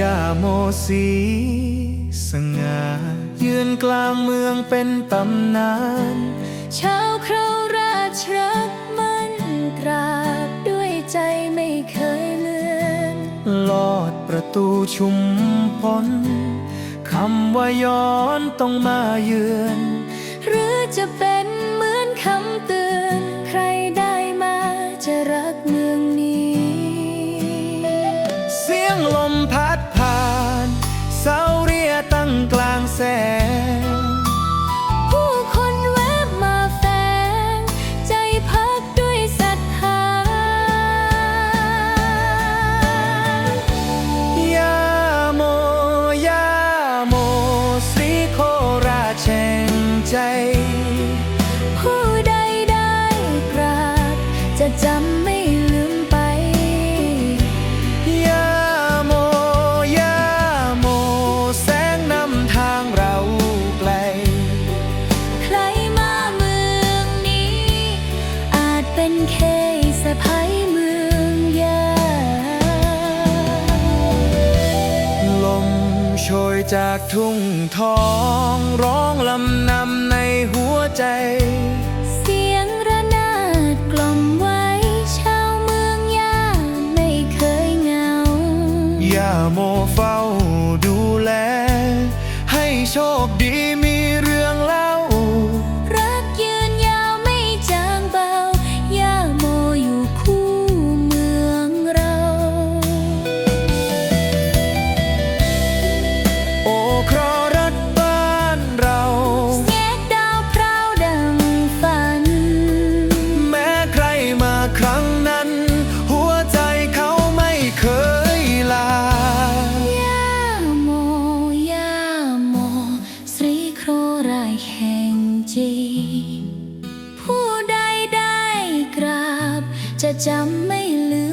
ยาโมสีสง่ายืนกลางเมืองเป็นตำนานชาวเคราราชรักมันตราบด้วยใจไม่เคยเลือนลอดประตูชุมพลคำว่าย้อนต้องมาเยือน หรือจะเป็นเหมือนคำเตือน ใครได้มาจะรักเมืองนี้ เสียงลมพัด กลางแสง โชยจากทุ่งทองร้องลำนำในหัวใจ เสียงระนาดกล่อมไว้ชาวเมืองยาไม่เคยเหงาอย่าโมเฝ้าดูแล ให้โชคดี แห่งจีผู้ใดได้กราบ จะจำไม่ลืม